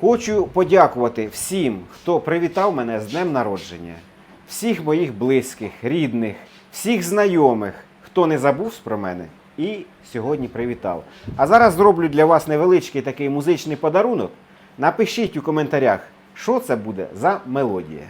Хочу подякувати всім, хто привітав мене з днем народження, всіх моїх близьких, рідних, всіх знайомих, хто не забув про мене і сьогодні привітав. А зараз зроблю для вас невеличкий такий музичний подарунок. Напишіть у коментарях, що це буде за мелодія.